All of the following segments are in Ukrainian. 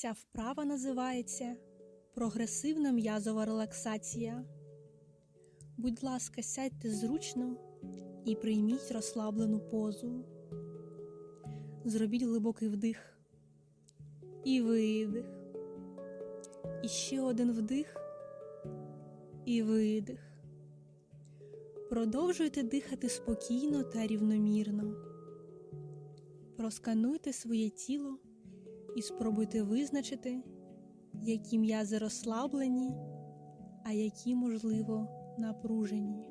Ця вправа називається прогресивна м'язова релаксація. Будь ласка, сядьте зручно і прийміть розслаблену позу. Зробіть глибокий вдих і видих. І ще один вдих і видих. Продовжуйте дихати спокійно та рівномірно. Проскануйте своє тіло і спробуйте визначити, які м'язи розслаблені, а які, можливо, напружені.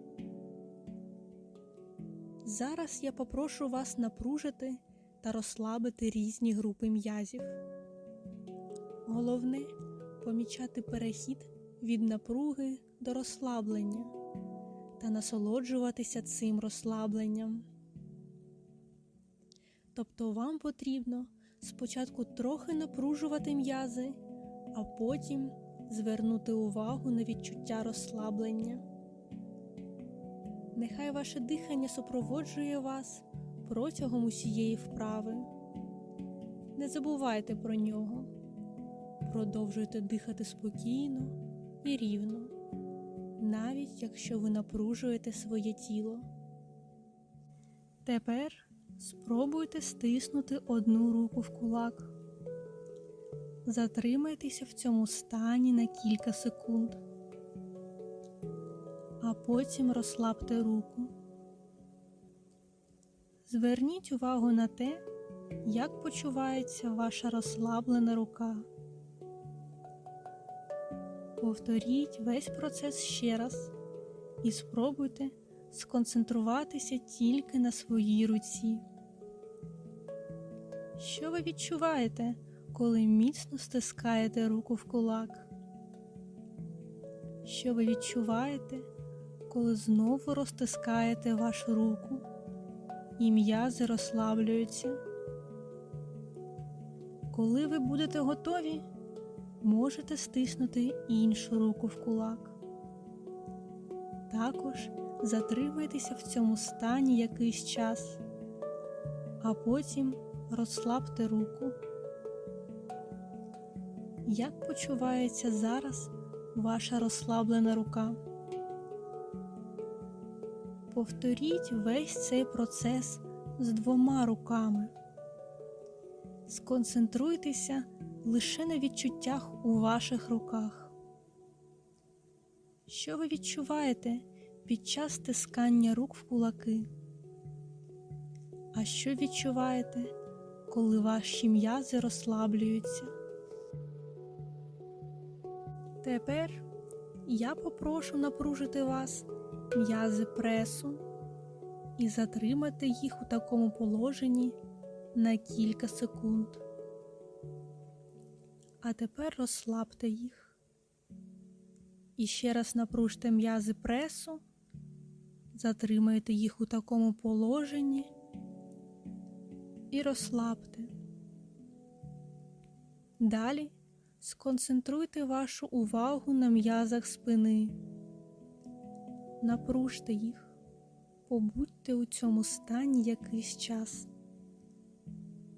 Зараз я попрошу вас напружити та розслабити різні групи м'язів. Головне помічати перехід від напруги до розслаблення та насолоджуватися цим розслабленням. Тобто вам потрібно спочатку трохи напружувати м'язи, а потім звернути увагу на відчуття розслаблення. Нехай ваше дихання супроводжує вас протягом усієї вправи. Не забувайте про нього. Продовжуйте дихати спокійно і рівно, навіть якщо ви напружуєте своє тіло. Тепер спробуйте стиснути одну руку в кулак. Затримайтеся в цьому стані на кілька секунд, а потім розслабте руку. Зверніть увагу на те, як почувається ваша розслаблена рука. Повторіть весь процес ще раз і спробуйте сконцентруватися тільки на своїй руці. Що ви відчуваєте, коли міцно стискаєте руку в кулак? Що ви відчуваєте, коли знову розтискаєте вашу руку і м'язи розслаблюються? Коли ви будете готові, можете стиснути іншу руку в кулак. Також затримайтеся в цьому стані якийсь час, а потім розслабте руку. Як почувається зараз ваша розслаблена рука? Повторіть весь цей процес з двома руками. Сконцентруйтеся лише на відчуттях у ваших руках. Що ви відчуваєте під час стискання рук в кулаки? А що відчуваєте, коли ваші м'язи розслаблюються? Тепер я попрошу напружити вас м'язи пресу і затримати їх у такому положенні на кілька секунд. А тепер розслабте їх. І ще раз напружте м'язи пресу, затримайте їх у такому положенні і розслабте. Далі сконцентруйте вашу увагу на м'язах спини. Напружте їх, побудьте у цьому стані якийсь час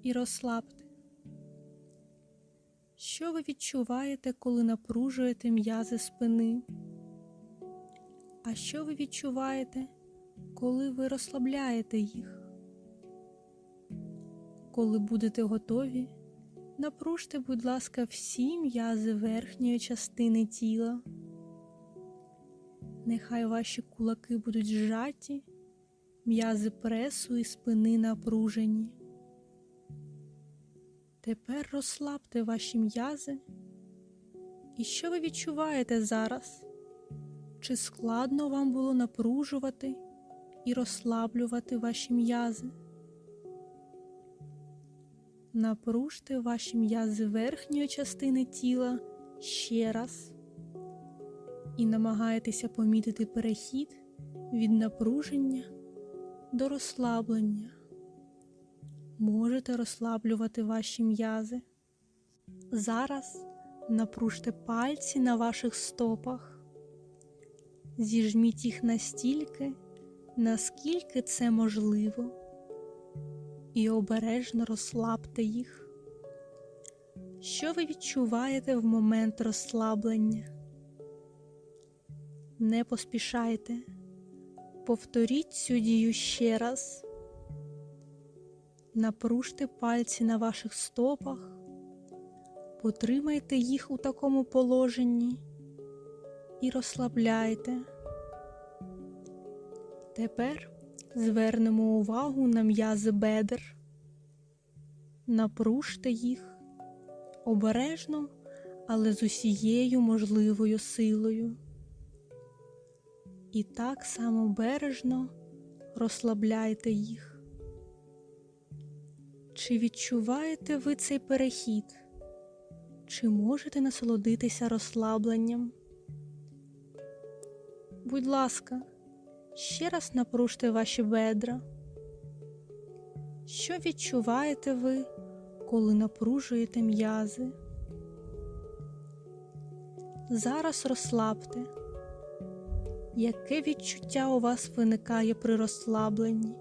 і розслабте. Що ви відчуваєте, коли напружуєте м'язи спини? А що ви відчуваєте, коли ви розслабляєте їх? Коли будете готові, напружте, будь ласка, всі м'язи верхньої частини тіла. Нехай ваші кулаки будуть зжаті, м'язи пресу і спини напружені. Тепер розслабте ваші м'язи. І що ви відчуваєте зараз? Чи складно вам було напружувати і розслаблювати ваші м'язи? Напружте ваші м'язи верхньої частини тіла ще раз і намагайтеся помітити перехід від напруження до розслаблення. Можете розслаблювати ваші м'язи. Зараз напружте пальці на ваших стопах, зіжміть їх настільки, наскільки це можливо, і обережно розслабте їх. Що ви відчуваєте в момент розслаблення? Не поспішайте. Повторіть цю дію ще раз. Напружте пальці на ваших стопах, потримайте їх у такому положенні і розслабляйте. Тепер звернемо увагу на м'язи бедер. Напружте їх обережно, але з усією можливою силою. І так само бережно розслабляйте їх. Чи відчуваєте ви цей перехід? Чи можете насолодитися розслабленням? Будь ласка, ще раз напружте ваші бедра. Що відчуваєте ви, коли напружуєте м'язи? Зараз розслабте. Яке відчуття у вас виникає при розслабленні?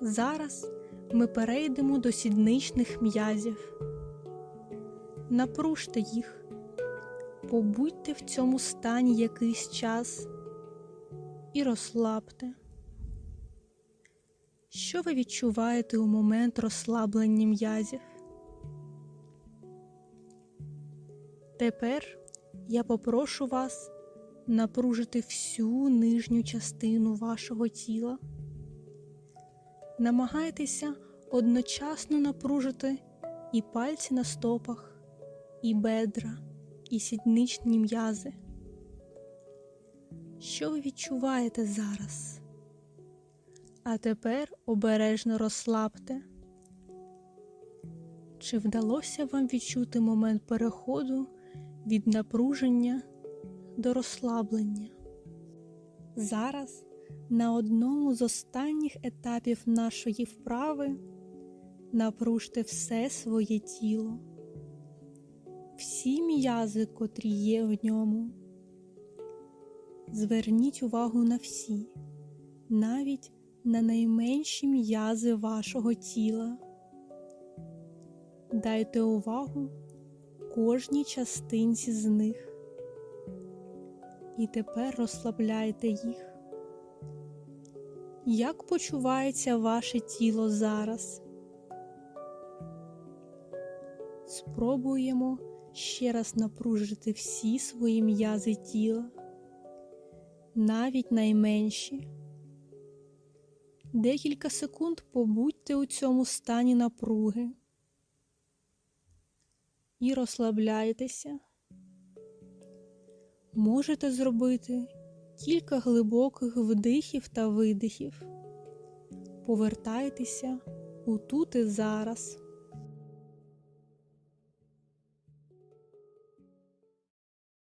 Зараз ми перейдемо до сідничних м'язів. Напружте їх, побудьте в цьому стані якийсь час і розслабте. Що ви відчуваєте у момент розслаблення м'язів? Тепер я попрошу вас напружити всю нижню частину вашого тіла. Намагайтеся одночасно напружити і пальці на стопах, і бедра, і сідничні м'язи. Що ви відчуваєте зараз? А тепер обережно розслабте. Чи вдалося вам відчути момент переходу від напруження до розслаблення? Зараз на одному з останніх етапів нашої вправи напружте все своє тіло, всі м'язи, котрі є в ньому. Зверніть увагу на всі, навіть на найменші м'язи вашого тіла. Дайте увагу кожній частинці з них. І тепер розслабляйте їх. Як почувається ваше тіло зараз? Спробуємо ще раз напружити всі свої м'язи тіла, навіть найменші. Декілька секунд побудьте у цьому стані напруги і розслабляйтеся. Можете зробити кілька глибоких вдихів та видихів. Повертайтеся у тут і зараз.